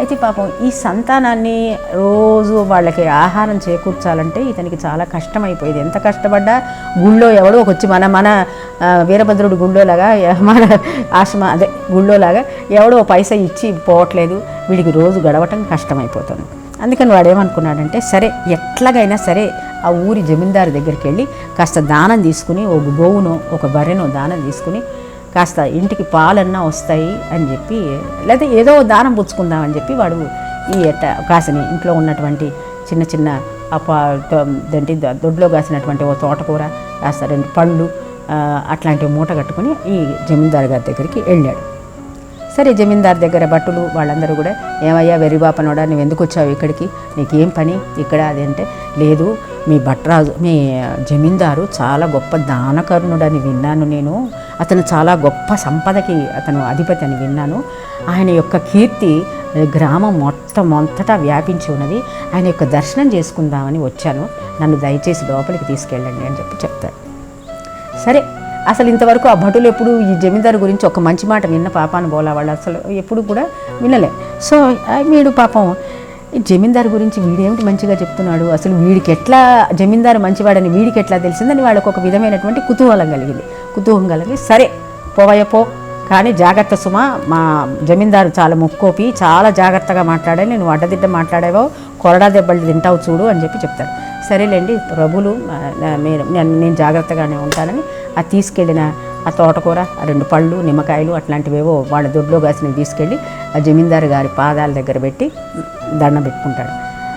అయితే పాపం ఈ సంతానాన్ని రోజు వాళ్ళకి ఆహారం చేకూర్చాలంటే ఇతనికి చాలా కష్టమైపోయేది. ఎంత కష్టపడ్డా గుళ్ళో ఎవడో ఒక వచ్చి మన మన వీరభద్రుడు గుళ్ళోలాగా మన ఆశ్రమ అదే గుళ్ళోలాగా ఎవడో పైసా ఇచ్చి పోవట్లేదు. వీడికి రోజు గడవటం కష్టమైపోతుంది. అందుకని వాడు ఏమనుకున్నాడంటే సరే ఎట్లాగైనా సరే ఆ ఊరి జమీందారు దగ్గరికి వెళ్ళి కాస్త దానం తీసుకుని ఒక గోవును ఒక బర్రెను దానం తీసుకుని కాస్త ఇంటికి పాలన్నా వస్తాయి అని చెప్పి లేదా ఏదో దానం పుచ్చుకుందామని చెప్పి వాడు ఈ ఎట్ట కాసిని ఇంట్లో ఉన్నటువంటి చిన్న చిన్న ఆ ఏంటి దొడ్లో కాసినటువంటి ఓ తోటకూర కాస్త రెండు పళ్ళు అట్లాంటివి అట్లాంటి మూట కట్టుకుని ఈ జమీందారు గారి దగ్గరికి వెళ్ళాడు. సరే జమీందార్ దగ్గర భట్టులు వాళ్ళందరూ కూడా ఏమయ్యా వెర్రిబాపనోడా నువ్వు ఎందుకు వచ్చావు ఇక్కడికి? నీకేం పని? ఇక్కడ అది లేదు మీ భట్రాజు మీ జమీందారు చాలా గొప్ప దానకరుణుడని విన్నాను నేను. అతను చాలా గొప్ప సంపదకి అతను అధిపతి అని విన్నాను. ఆయన యొక్క కీర్తి గ్రామం మొత్తం అంతటా వ్యాపించి ఉన్నది. ఆయన యొక్క దర్శనం చేసుకుందామని వచ్చాను. నన్ను దయచేసి లోపలికి తీసుకెళ్ళండి అని చెప్పి చెప్తాడు సరే అసలు ఇంతవరకు ఆ భటులు ఎప్పుడు ఈ జమీందారు గురించి ఒక మంచి మాట విన్న పాపాను బోలా వాళ్ళు అసలు ఎప్పుడు కూడా వినలే. సో వీడు పాపం ఈ జమీందారు గురించి వీడేమిటి మంచిగా చెప్తున్నాడు? అసలు వీడికి ఎట్లా జమీందారు మంచివాడని వీడికి ఎట్లా తెలిసిందని వాళ్ళకు ఒక విధమైనటువంటి కుతూహలం కలిగింది. కుతూహం కలిగి సరే పోవయపో పో. కానీ జాగ్రత్త సుమ మా జమీందారు చాలా ముక్కోపి చాలా జాగ్రత్తగా మాట్లాడాలి నేను అడ్డదిడ్డ మాట్లాడావో కొరడా దెబ్బలు తింటావు చూడు అని చెప్పి చెప్తాడు. సరేలేండి ప్రభులు మీరు నేను నేను జాగ్రత్తగానే ఉంటానని ఆ తీసుకెళ్ళిన ఆ తోటకూర ఆ రెండు పళ్ళు నిమ్మకాయలు అట్లాంటివేవో వాళ్ళ దొడ్లో కాసినవి తీసుకెళ్ళి ఆ జమీందారు గారి పాదాల దగ్గర పెట్టి దండం పెట్టుకుంటాడు.